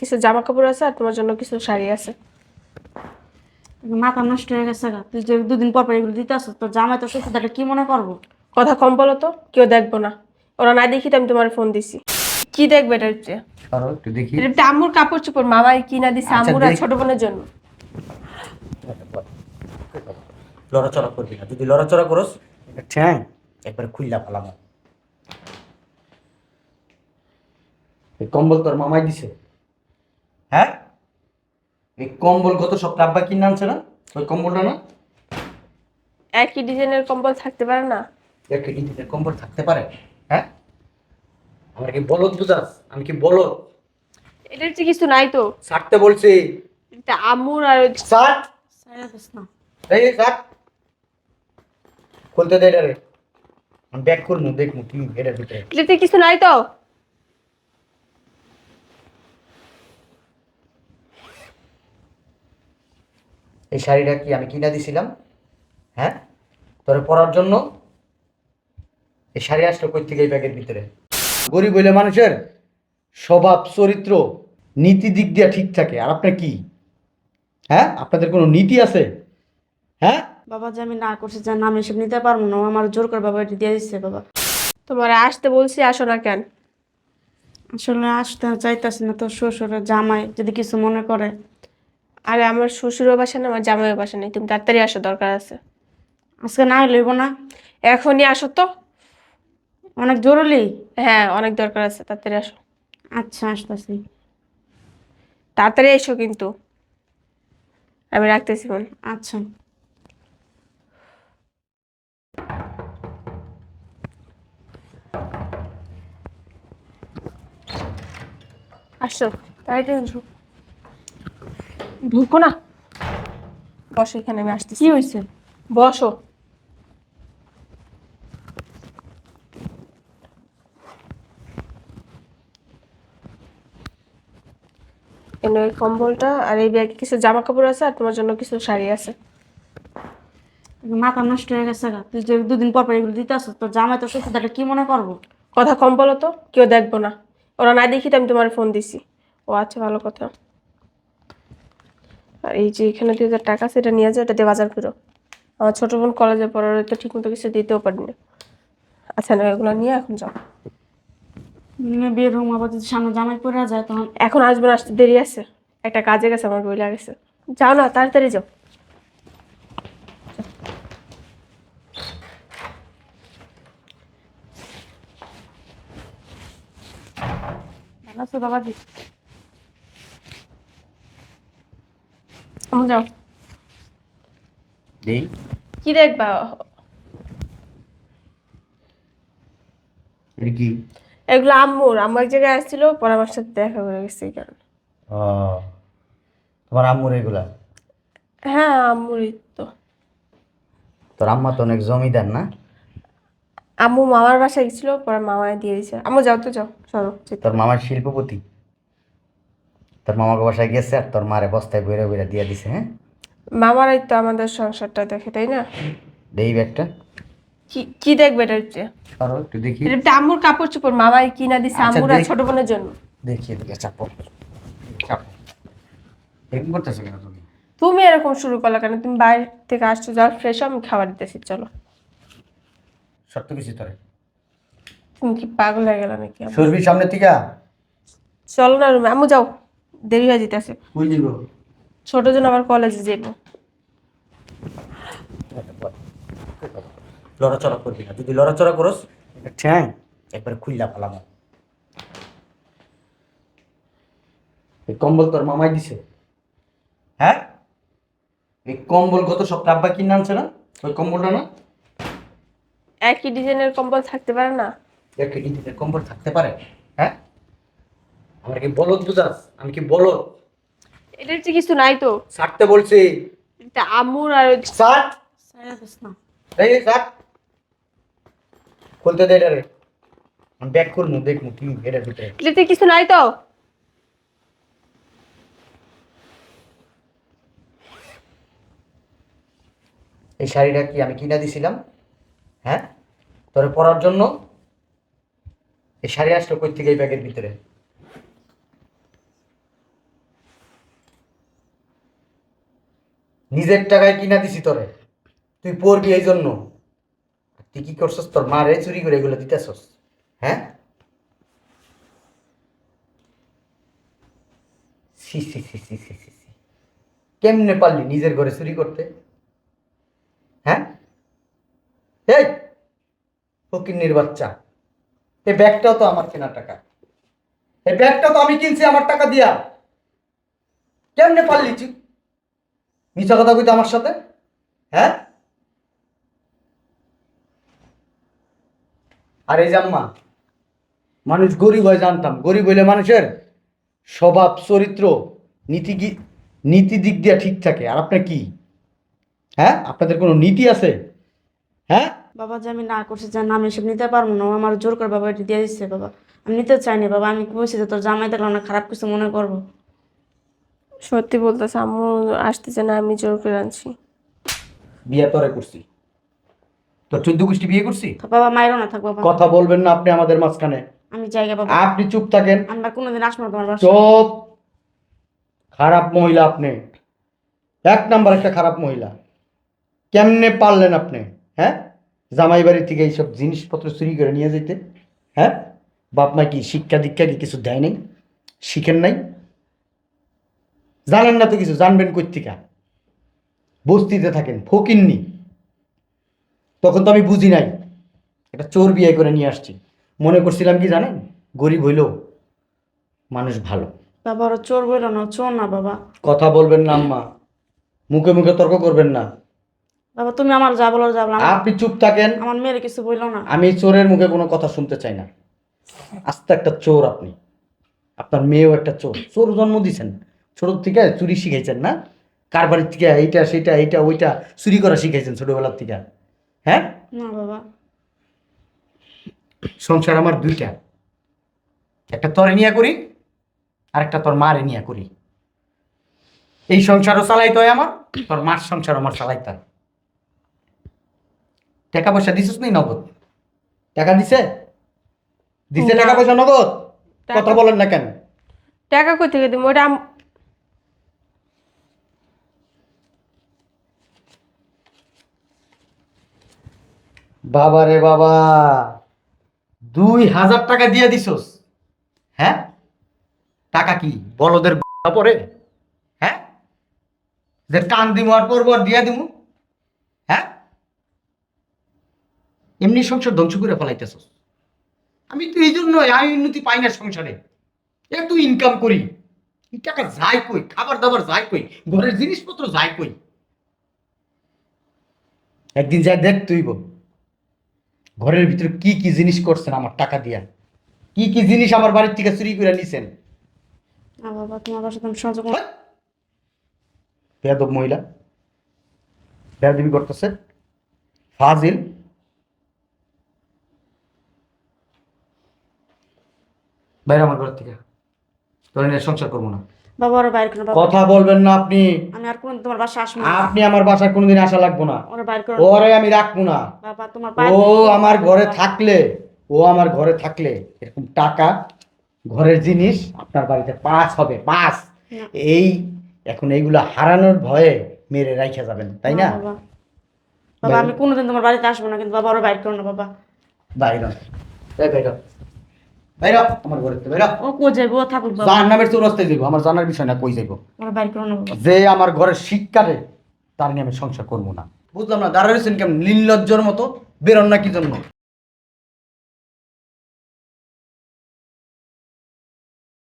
কিছু জামা কাপড় আছে আর তোমার জন্য কিছু শাড়ি আছে। মাথা নষ্ট হয়ে গেছে গা। তুই যে দুদিন পর পর এগুলো দিতে আসো তোর জামাই তো শ্বশুর তাহলে কি মনে করব? কথা কম বলো তো কেউ দেখব না। ওরা না দেখি তো আমি তোমার ফোন দিছি। কি দেখবে এটা হচ্ছে? সরো একটু দেখি। এটা আম্মুর কাপড় চোপড় মামাই কিনা দিছে আচ্ছা, আম্মুর আর ছোট বোনের জন্য। লড়াচড়া করবি না। যদি লড়াচড়া করস ঠ্যাং। একবার খুললা এই কম্বল তোর মামাই দিছে। হ্যাঁ? এই কম্বল কত সব আব্বা কিনে আনছে না? ওই কম্বলটা না? একই ডিজাইনের কম্বল থাকতে পারে না? একই ডিজাইনের কম্বল থাকতে পারে। হ্যাঁ? আমার কি বলদ বুঝাস? আমি কি বলদ? এটার হচ্ছে কিছু নাই তো। ছাড়তে বলছি। এটা আম্মুর আর ছাড় না। এই ছাড় খুলতে দে এটা রে আমি ব্যাক করব দেখব কি এটার ভিতরে। কিছু নাই তো? এই শাড়িটা কি আমি কিনা দিছিলাম? হ্যাঁ? তোরে পরার জন্য এই শাড়ি আসলো কই থেকে এই ব্যাগের ভিতরে। গরিব হইলে মানুষের স্বভাব, চরিত্র, নীতি দিক দিয়ে ঠিক থাকে। আর আপনার কি? হ্যাঁ? আপনাদের কোনো নীতি আছে? হ্যাঁ? বাবা, যে আমি না করছি, যে না আমি এসব নিতে পারব না আমার জোর করে বাবা এটা দিয়ে দিচ্ছে বাবা। তোমার আসতে বলছি, আসো না কেন? আসলে আসতে চাইতেছি না, তোর শ্বশুরের জামাই যদি কিছু মনে করে। আরে আমার শ্বশুরও বাসা না আমার জামাইও বাসা নেই। তুমি তাড়াতাড়ি আসো দরকার আছে। আজকে না লইব না? এখনই আসো তো। অনেক জরুরি? হ্যাঁ অনেক দরকার আছে তাড়াতাড়ি আসো। আচ্ছা আসতেছি। তাড়াতাড়ি এসো কিন্তু। আমি রাখতেছি ফোন। আচ্ছা। আসো। তাড়াতাড়ি এসো ঢুকো না। বসো এখানে আমি আসতেছি। কি হয়েছে? বসো। এনে কম্বলটা আর এই ব্যাগে কিছু জামা কাপড় আছে আর তোমার জন্য কিছু শাড়ি আছে। মাথা নষ্ট হয়ে গেছে গা। তুই যে দুদিন পর পর এগুলো দিতে আসো তোর জামাই তো শ্বশুর তাহলে কি মনে করব? কথা কম বলো তো কেউ দেখব না। ওরা না দেখি তো আমি তোমার ফোন দিছি। ও আচ্ছা ভালো কথা। আর এই যে এখানে দুই হাজার টাকা সেটা নিয়ে যাও এটা দিয়ে বাজার করো। আমার ছোট বোন কলেজে পড়ার তো ঠিক মতো কিছু দিতেও পারি না আচ্ছা না এগুলো নিয়ে এখন যাও। নিয়ে বিয়ের রুম আবার যদি সামনে জামাই পরে যায় তখন এখন আসবে না আসতে দেরি আছে। একটা কাজে গেছে আমার বই লাগেছে। যাও না তাড়াতাড়ি যাও। ভালো আছো বাবাজি? যাও। দেই। কি দেখবা? কি? এগুলো আম্মুর। আম্মু এক জায়গায় আসছিল পরে আমার সাথে দেখা করে গেছে এই কারণে। তোমার আম্মুর এগুলা? হ্যাঁ আম্মুরই তো। তোর আম্মা তো অনেক জমিদার না? আম্মু মামার বাসায় গেছিল পরে মামায় দিয়ে দিয়েছে। আম্মু যাও তো যাও সরো তোর মামার শিল্পপতি? তোর মামাকে বাসায় গেছে আর তোর মারে বস্তায় বইরা বইরা দিয়ে দিছে হ্যাঁ? মামারাই তো আমাদের সংসারটা দেখে তাই না? দেই ব্যাগটা। কি কি দেখবে এটা হচ্ছে? সরো একটু দেখি। এটা আম্মুর কাপড় চোপড় মামাই কিনা দিছে আচ্ছা, আম্মুর আর ছোট বোনের জন্য। দেখি এদিকে চাপো। চাপো। এরকম করতেছো কেন তুমি? তুমি এরকম শুরু করলে কেন? তুমি বাইরে থেকে আসছো যাও ফ্রেশ আমি খাবার দিতেছি চলো। সত্য কিছু তোরে। তুমি কি পাগল হয়ে গেল নাকি? সরবি সামনে থেকে চলো না রুমে আম্মু যাও। দেরি হয়ে যেতেছে। কই দিব ছোট জন আবার কলেজে যাব লড়াচড়া করবি না। যদি লড়াচড়া করস ঠ্যাং। একবার খুললা ফেলাম। এই কম্বল তোর মামাই দিছে। হ্যাঁ? এই কম্বল কত সব আব্বা কিনে আনছে না? ওই কম্বলটা না? একই ডিজাইনের কম্বল থাকতে পারে না? একই ডিজাইনের কম্বল থাকতে পারে। আমার কি বলদ বুঝাস? আমি কি বলদ? এটার হচ্ছে কিছু নাই তো। ছাড়তে বলছি। এটা আম্মুর আর ছাড় এই ছাড় খুলতে দে এটা রে আমি ব্যাক করব দেখব কি এটার ভিতরে। এটাতে কিছু নাই তো। এই শাড়িটা কি আমি কিনা দিছিলাম? হ্যাঁ? তোরে পরার জন্য? এই শাড়ি আসলো কই থেকে এই ব্যাগের ভিতরে? নিজের টাকায় কিনা দিছি তোরে। তুই পড়বি এই জন্য? তুই কি করছস? তোর মারে চুরি করে এগুলো দিতেছস। হ্যাঁ? কেমনে পারলি নিজের ঘরে চুরি করতে? হ্যাঁ? এই, ফকিন্নির বাচ্চা। এই ব্যাগটাও তো আমার কেনার টাকা। এই ব্যাগটা তো আমি কিনছি আমার টাকা দিয়া। কেমনে পারলি মিছা কথা কইতো আমার সাথে? হ্যাঁ? আর জাম্মা, মানুষ গরিব হয় জানতাম। গরিব হইলে মানুষের স্বভাব, চরিত্র, নীতি নীতি দিক দিয়ে ঠিক থাকে। আর আপনার কি? হ্যাঁ? আপনাদের কোনো নীতি আছে? হ্যাঁ? বাবা যে আমি না করছি যে না আমি এসব নিতে পারব না। আমার জোর করে বাবা এটা দিয়ে দিচ্ছে, বাবা। আমি নিতে চাইনি, বাবা। আমি বলছি যে তোর জামাই দেখলাম না, খারাপ কিছু মনে করব। সত্যি বলতেছে আম্মু আসতেছে না আমি জোর করে আনছি। বিয়ে তরে করছি। তোর চোদ্দ গোষ্ঠী বিয়ে করছি? তো বাবা মায়েরও না থাক বাবা। কথা বলবেন না আপনি আমাদের মাঝখানে। আমি জায়গা বাবা আপনি চুপ থাকেন। আমরা কোনোদিন আসব না তোমার বাসা চুপ খারাপ মহিলা আপনি। এক নাম্বার একটা খারাপ মহিলা। কেমনে পারলেন আপনি হ্যাঁ? জামাই বাড়ি থেকে এইসব জিনিসপত্র চুরি করে নিয়ে যেতে হ্যাঁ? বাপ মা কি শিক্ষা দীক্ষা কি কিছু দেয় নাই? শিখেন নাই? জানেন না তো কিছু জানবেন কোথেকা বস্তিতে থাকেন ফকিননি। তখন তো আমি বুঝি নাই। একটা চোর বিয়ে করে নিয়ে আসছি। মনে করছিলাম কি জানেন? গরিব হইলেও মানুষ ভালো। বাবা ওরা চোর বলল না চোর না বাবা। কথা বলবেন না আম্মা। মুখে মুখে তর্ক করবেন না। বাবা তুমি আমার যা বলো যা বলো আমার- আপনি চুপ থাকেন। আমার মেয়ের কিছু বলল না। আমি চোরের মুখে কোনো কথা শুনতে চাই না। আস্তে একটা চোর আপনি। আপনার মেয়েও একটা চোর। চোর জন্ম দিয়েছেন ছোট থেকে চুরি শিখেছেন না? কার বাড়ির থেকে এইটা সেটা এইটা ওইটা চুরি করা শিখেছেন ছোটবেলার থেকে? হ্যাঁ? না বাবা। সংসার আমার দুইটা। একটা তরে নিয়ে করি আর একটা তোর মারে নিয়ে করি। এই সংসারও চালাইতে হয় আমার তোর মার সংসার আমার চালাইতে হয়। টাকা পয়সা দিছিস নি নগদ? টাকা দিছে? দিছে টাকা পয়সা নগদ? টাকা- কথা বলেন না কেন? টাকা কই থেকে দিব? ওটা বাবা রে বাবা, দুই হাজার টাকা দিয়ে দিছস। হ্যাঁ? টাকা কি? বলদের পরে? হ্যাঁ? যে টান দিমু আর পর দিয়া দিমু। হ্যাঁ? এমনি সংসার ধ্বংস করে ফেলাইতেছস। আমি তো এই জন্য আয় উন্নতি পাই না সংসারে। এত ইনকাম করি। টাকা যায় কই, খাবার দাবার যাই কই, ঘরের জিনিসপত্র যাই কই। একদিন যা দেখ তুই বল ঘরের ভিতরে কি কি জিনিস করছেন আমার টাকা দিয়া? কি কি জিনিস আমার বাড়ির থেকে চুরি করে নিছেন? না বাবা তোমার বাসা তুমি সহ্য? বেয়াদব মহিলা। বেয়াদবি করতেছে। ফাজিল। বাইরে আমার ঘর থেকে। তোর সংসার করব না। বাবা ওরা বাইর করো বাবা কথা বলবেন না আপনি। আমি আর কোন তোমার বাসা আসব না। আপনি আমার বাসায় কোনোদিন আসা লাগবো না। ওরা বাইর করো ওরে আমি রাখব না। বাবা তোমার ও আমার ঘরে থাকলে ও আমার ঘরে থাকলে এরকম টাকা ঘরের জিনিস আপনার বাড়িতে পাঁচ হবে পাঁচ এই এখন এইগুলো হারানোর ভয়ে মেরে রাইখা যাবেন তাই না? বাবা। আমি কোনোদিন তোমার বাড়িতে আসব না কিন্তু বাবা ওরা বাইর করো না বাবা। বাইর। বাইর। বাইর আমার ঘরে থেকে ও কো যাইবো? ও বাবা। জাহান নামের চৌরাস্তায় যাইব আমার জানার বিষয় না কই যাইব? যে আমার ঘরের শিক্ষারে তার নিয়ে আমি সংসার করব না। বুঝলাম না দাঁড়া রয়েছেন কেমন? নির্লজ্জর মতো বেরোন না কি জন্য?